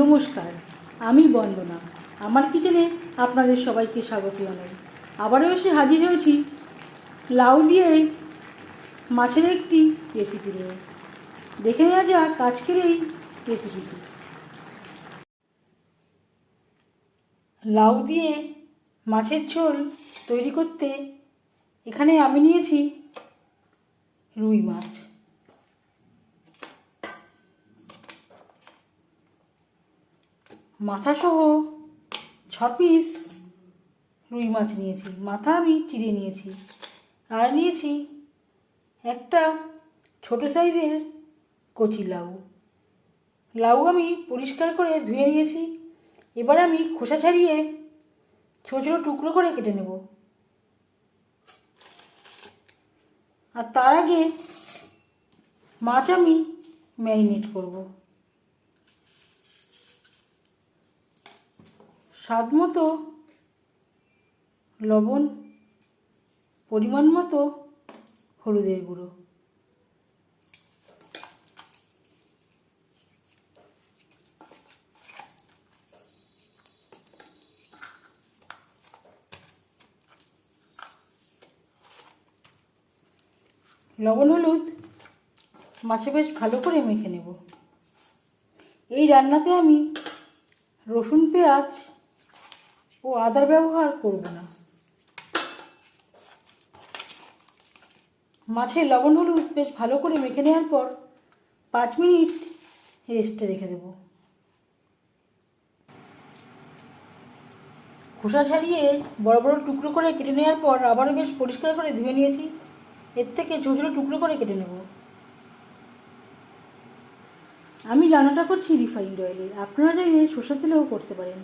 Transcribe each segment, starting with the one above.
নমস্কার, আমি বন্দনা। আমার কিচেনে আপনাদের সবাইকে স্বাগত জানাই। আবারও এসে হাজির হয়েছি লাউ দিয়ে মাছের একটি রেসিপি নিয়ে। দেখে নেওয়া যাক আজকের এই রেসিপিটি লাউ দিয়ে মাছের ঝোল তৈরি করতে এখানে আমি নিয়েছি রুই মাছ। মাথা সহ ছ পিস রুই মাছ নিয়েছি। মাথা আমি চিড়ে নিয়েছি। আর নিয়েছি একটা ছোট সাইজের কচি লাউ। লাউ আমি পরিষ্কার করে ধুয়ে নিয়েছি। এবার আমি খোসা ছাড়িয়ে ছোটো ছোটো টুকরো করে কেটে নেব। আর তার আগে মাছ আমি ম্যারিনেট করব। স্বাদ মতো, লবণ পরিমাণ মতো হলুদের গুঁড়ো। লবণ, হলুদ মাছে বেশ ভালো করে মেখে নেব। এই রান্নাতে আমি রসুন, পেঁয়াজ ও আদার ব্যবহার করব না। মাছে লবণ, হলুদ বেশ ভালো করে মেখে নেওয়ার পর পাঁচ মিনিট রেস্টে রেখে দেব। খোসা ছাড়িয়ে বড় বড় টুকরো করে কেটে নেওয়ার পর আবারও বেশ পরিষ্কার করে ধুয়ে নিয়েছি। এর থেকে ছোটো ছোটো টুকরো করে কেটে নেব। আমি রান্নাটা করছি রিফাইন্ড অয়েলে আপনারা চাইলে সর্ষের তেলেও করতে পারেন।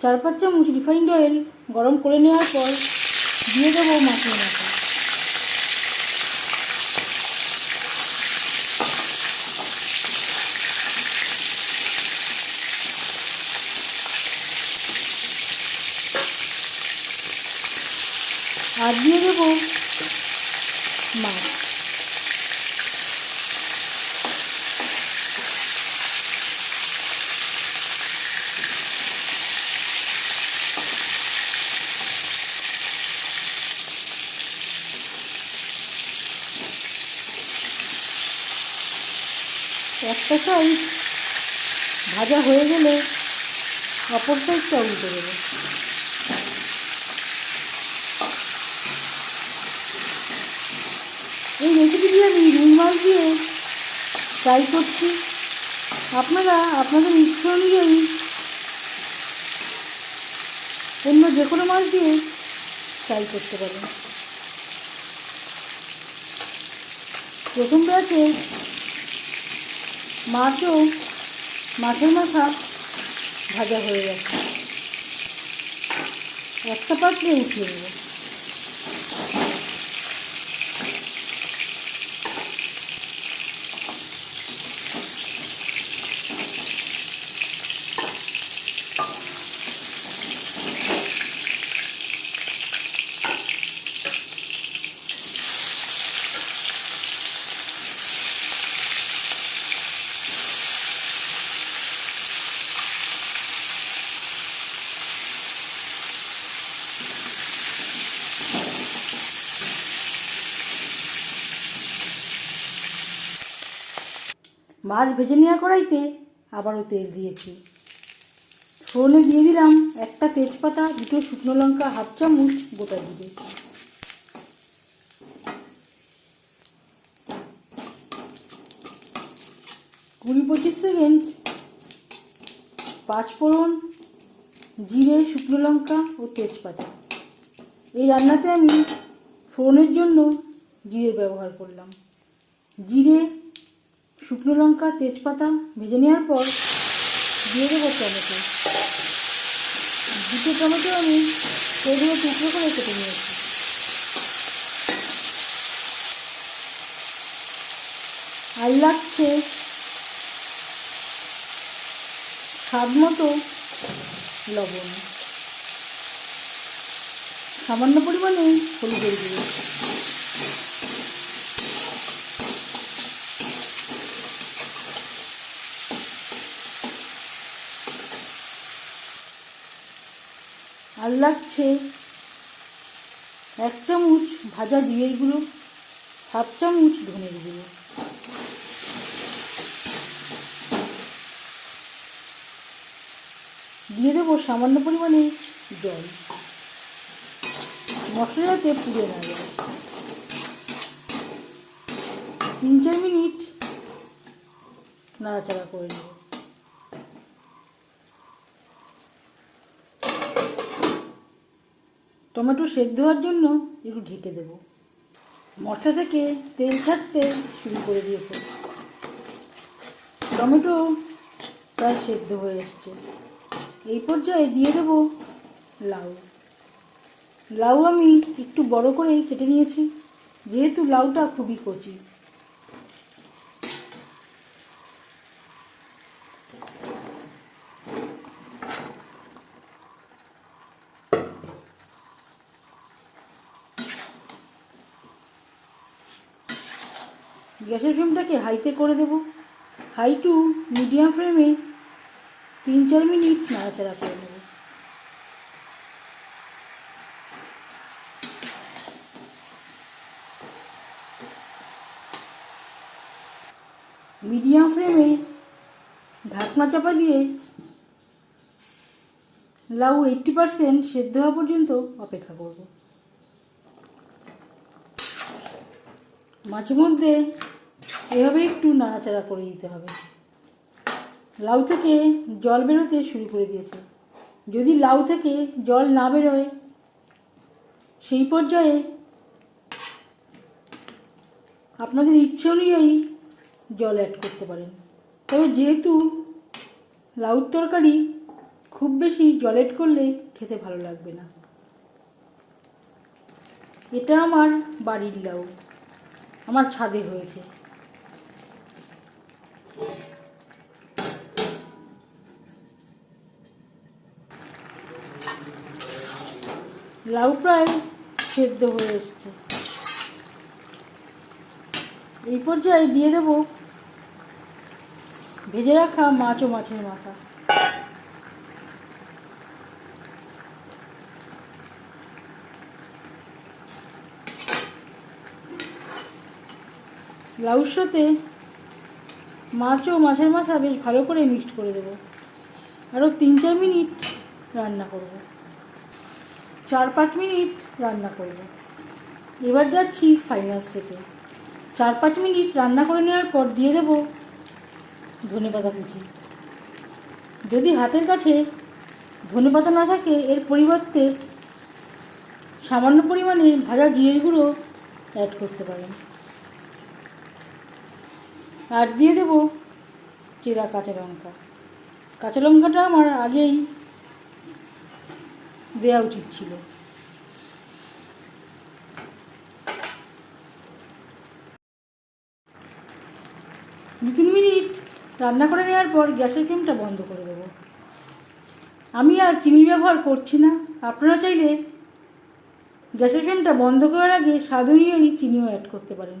চার পাঁচ চামচ রিফাইন্ড অয়েল গরম করে নেওয়ার পর দিয়ে দেবো মাছের মাথা আর দিয়ে দেবো মাছ। একটা সাইড ভাজা হয়ে গেলে অপর সাইডটা উল্টে দেবো। এই রেসিপিটি আমি রুই মাছ দিয়ে ট্রাই করছি। আপনারা, আপনাদের ইচ্ছে অনুযায়ী অন্য যে কোনো মাছ দিয়ে ট্রাই করতে পারেন। প্রথম ব্যাচে মাছও মাছের মাথা ভাজা হয়ে গেছে। একটা পাত্রে উঠিয়ে নেব মাছ ভেজে নেওয়া কড়াইতে আবারও তেল দিয়েছি। ফোড়নে দিয়ে দিলাম একটা তেজপাতা, দুটো শুকনো লঙ্কা, হাফ চামচ গোটা দিয়ে কুড়ি পঁচিশ সেকেন্ড পাঁচফোড়ন জিরে, শুকনো লঙ্কা ও তেজপাতা। এই রান্নাতে আমি ফোড়নের জন্য জিরে ব্যবহার করলাম। জিরে শুকনো লঙ্কা, তেজপাতা ভেজে নেওয়ার পর দিয়ে দেবো টমেটো। দুটো টমেটো আমি সেগুলো টুকরো করে কেটে নিয়েছি। আর লাগছে স্বাদ মতো লবণ। সামান্য পরিমাণে হলুদের গুঁড়ো আর লাগছে। এক চামচ ভাজা জিরের গুঁড়ো, হাফ চামচ ধনের গুঁড়ো। দিয়ে দেবো সামান্য পরিমাণে জল। মশলা যাতে পুড়ে না যায় তিন চার মিনিট নাড়াচাড়া করে নেব। টমেটো সেদ্ধ হওয়ার জন্য একটু ঢেকে দেব। মশলা থেকে তেল ছাড়তে শুরু করে দিয়েছে। টমেটো প্রায় সেদ্ধ হয়ে এসছে। এই পর্যায়ে দিয়ে দেব লাউ। লাউ আমি একটু বড় করেই কেটে নিয়েছি, যেহেতু লাউটা খুবই কচি। গ্যাসের ফ্লেমটাকে হাইতে করে দেব? হাই টু মিডিয়াম ফ্লেমে তিন চার মিনিট নাড়াচাড়া করে নেব। মিডিয়াম ফ্লেমে ঢাকনা চাপা দিয়ে লাউ এইট্টি পারসেন্ট সেদ্ধ হওয়া পর্যন্ত অপেক্ষা করব। মাঝে মধ্যে এভাবে একটু নাড়াচাড়া করে দিতে হবে। লাউ থেকে জল বেরোতে শুরু করে দিয়েছে। যদি লাউ থেকে জল না বেরোয়, সেই পর্যায়ে আপনাদের ইচ্ছে অনুযায়ী জল অ্যাড করতে পারেন। তবে যেহেতু লাউর তরকারি খুব বেশি জল অ্যাড করলে খেতে ভালো লাগবে না। এটা আমার বাড়ির লাউ। আমার ছাদে হয়েছে। লাউ প্রায় সেদ্ধ হয়ে এসছে। এই পর্যায়ে দিয়ে দেব ভেজে রাখা মাছ ও মাছের মাথা। লাউর সাথে মাছ ও মাছের মাথা বেশ ভালো করে মিক্সড করে দেবো। আরও তিন চার মিনিট রান্না করব। চার পাঁচ মিনিট রান্না করব। এবার যাচ্ছি ফাইনাল স্টেপে চার পাঁচ মিনিট রান্না করে নেওয়ার পর দিয়ে দেবো ধনে পাতা কুচি। যদি হাতের কাছে ধনে পাতা না থাকে, এর পরিবর্তে সামান্য পরিমাণে ভাজা জিরের গুঁড়ো অ্যাড করতে পারেন। আর দিয়ে দেবো চেরা কাঁচা লঙ্কা। কাঁচা লঙ্কাটা আমার আগেই দেওয়া উচিত ছিল। দু তিন মিনিট রান্না করে নেওয়ার পর গ্যাসের ফ্লেমটা বন্ধ করে দেবো। আমি আর চিনি ব্যবহার করছি না। আপনারা চাইলে গ্যাসের ফ্লেমটা বন্ধ করার আগে স্বাদ অনুযায়ী চিনিও অ্যাড করতে পারেন।